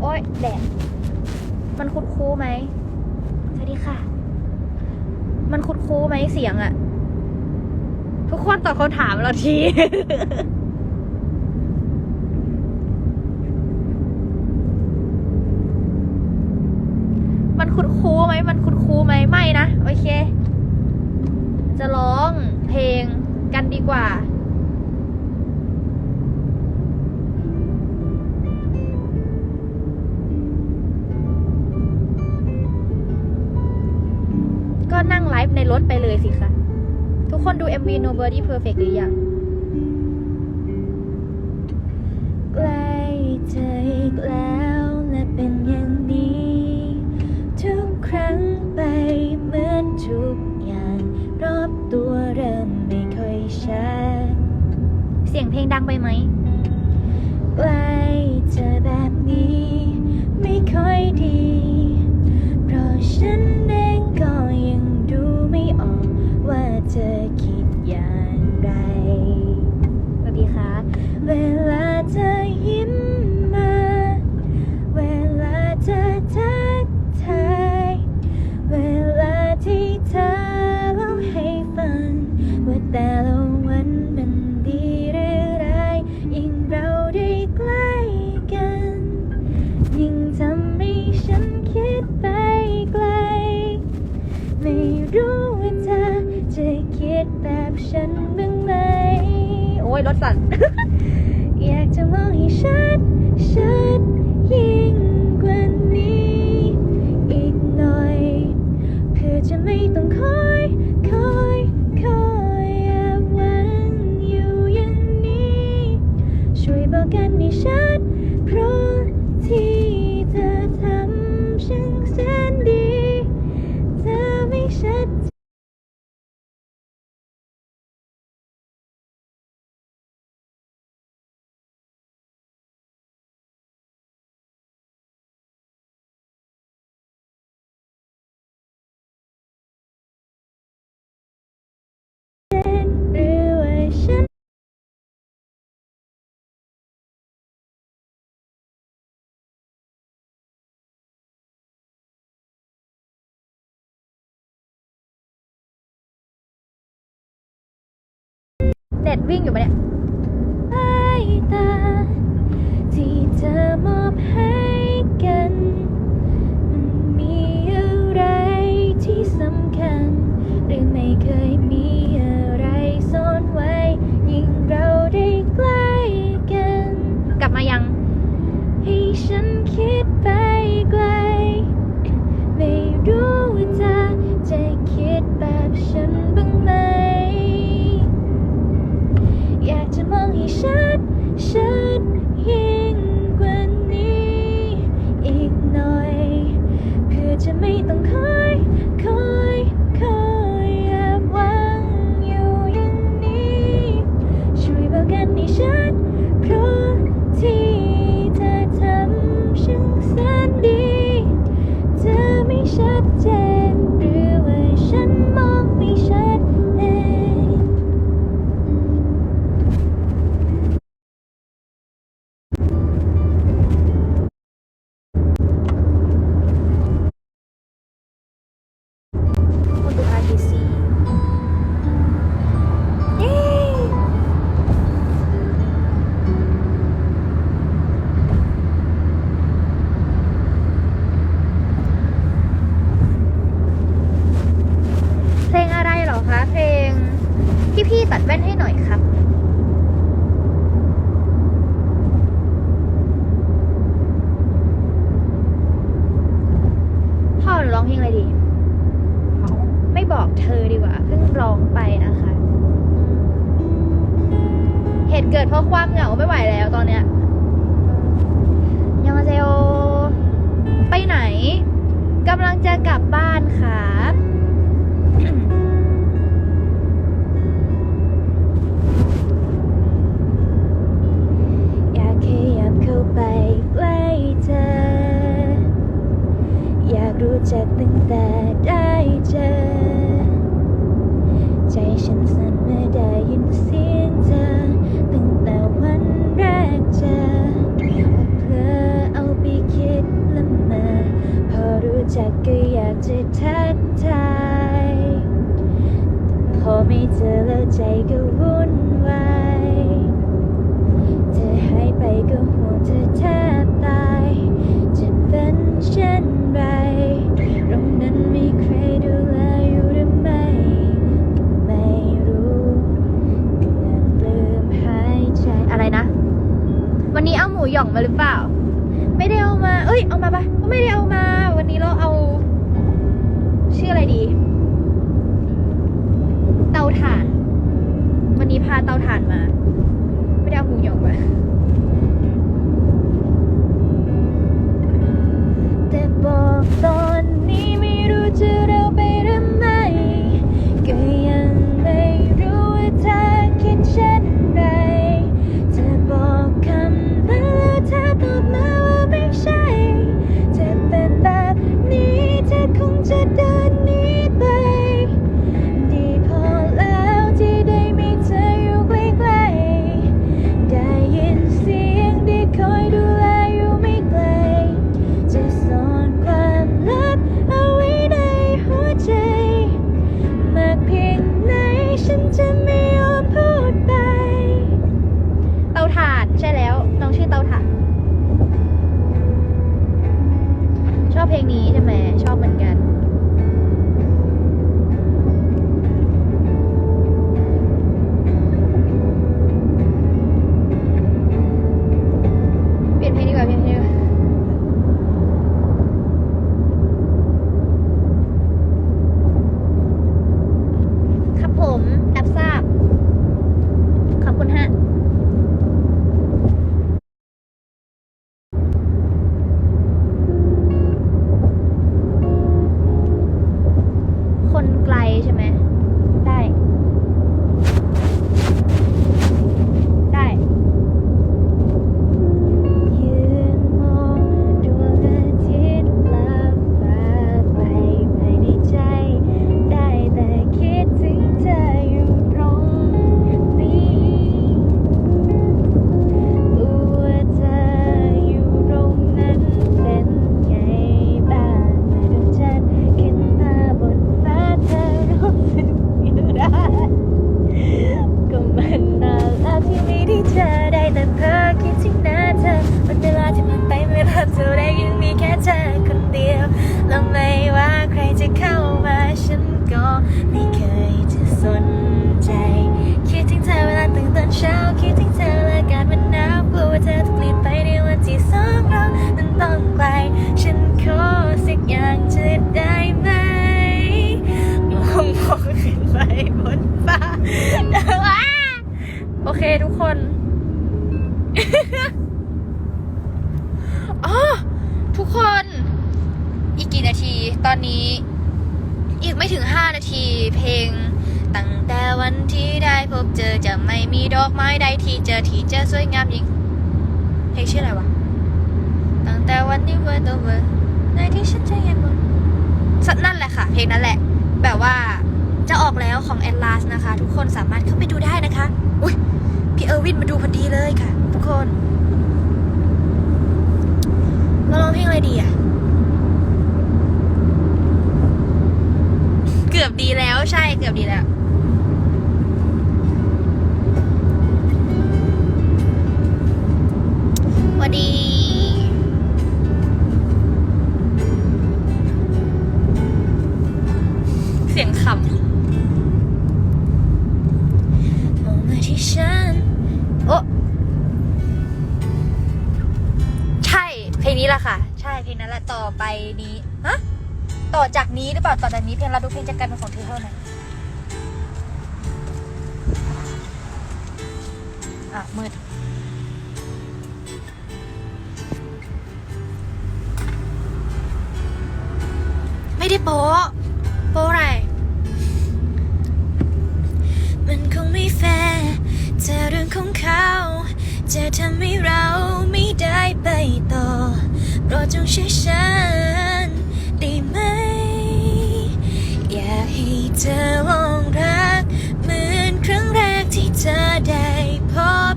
โอ้ยแดด มันคุ้นคูไหมสวัสดีค่ะ มันคุ้นคูไหมเสียงอะทุกคนตอบคำถามเราทีมันคุ้นคูไหมมันคุ้นคูไหมไม่นะ โอเค จะร้องเพลงกันดีกว่า ลฟ์ในรถไปเลยสิคะ ทุกคนดู MV Nobody Perfect หรือยังใกล้เธออีกแล้วและเป็นอย่างนี้ ทุกครั้งไปเหมือนทุกอย่าง รอบตัวเริ่มไม่ค่อยชัดเสียงเพลงดังไปไหม รถสั่นอยากจะมองให้ฉัน ด็ดวิ่งอยู่ปะเนี่ย พี่ๆตัดแว่นให้หน่อยครับ พ่อหนูร้องเพลงอะไรดี ไม่บอกเธอดีกว่า เพิ่งร้องไปนะคะ เหตุเกิดเพราะความเหงาไม่ไหวแล้วตอนเนี้ยยังมาเซโอไปไหนกำลังจะกลับบ้านครับ ขยาบเข้าไปใกล้เธอ อยากรู้จักตั้งแต่ได้เจอ ใจฉันสั่นเมื่อได้ยินเสียงเธอ ตั้งแต่วันแรกเจอเพลอเอาไปคิดละเมอพอรู้จักก็อยากจะทักทายพอไม่เจอแล้วใจก็วุ่นวาย ธอหายไปก็ห่วงเธอแทบตาย จะเป็นเช่นไรตรงนั้นมีใครดูแลอยู่หรือไม่ไม่รู้เลืมหายใจอะไรนะ วันนี้เอาหมูหยองมาหรือเปล่า ไม่ได้เอามา เอ้ยเอามาปะไม่ได้เอามา วันนี้เราเอา ชื่ออะไรดี เตาถ่าน วันนี้พาเตาถ่านมา ไม่ได้เอาหูหยองมาแต่บอกตอนนี้ อบเพลงนี้ใช่ไหมชอบเหมือนกัน โอเคทุกคนอ๋อทุกคน อีกกี่นาที ตอนนี้ อีกไม่ถึงห้านาที เพลง ตั้งแต่วันที่ได้พบเจอจะไม่มีดอกไม้ใดที่เจอที่จอสวยงามยิ่งเพลงชื่ออะไรวะ ตั้งแต่วันที่เวอร์ตัวเวอร์ในที่ฉันจะเห็นบนสนั่นแหละค่ะ เพลงนั้นแหละ แบบว่าจะออกแล้วของ a t l a s นะคะ ทุกคนสามารถเข้าไปดูได้นะคะ อุ้ย พี่เออร์วินมาดูพอดีเลยค่ะ ทุกคนเราร้องเพลงอะไรดีอะ เกือบดีแล้วใช่เกือบดีแล้ว ค่ะใช่เพลงนั้นแหละต่อไปนี้ฮะต่อจากนี้หรือเปล่าต่อจากนี้เพลงรักทุกเพลงจะกลายเป็นของเธอเท่านั้นอะมืดไม่ได้โป๊ะโป๊ะอะไร มันคงไม่แฟร์แต่เรื่องของเขา จะทำให้เรา จงช่วยฉันได้ไหม อยากให้เธอลองรัก เหมือนครั้งแรกที่เธอได้พบ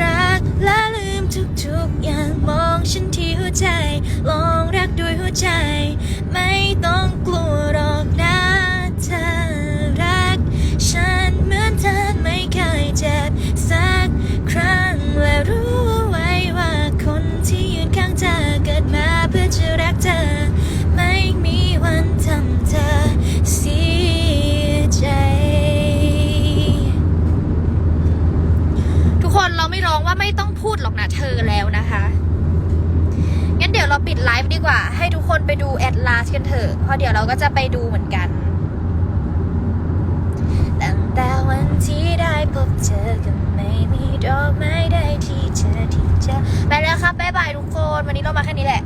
รักและลืมทุกๆอย่างมองฉันที่หัวใจ ลองรักด้วยหัวใจ กันเถอะ เพราะเดี๋ยวเราก็จะไปดูเหมือนกัน ตั้งแต่วันที่ได้พบเจอก็ไม่มีดอกไม้ใดที่เจอที่จะไปแล้วครับบ๊ายบายทุกคน วันนี้เรามาแค่นี้แหละ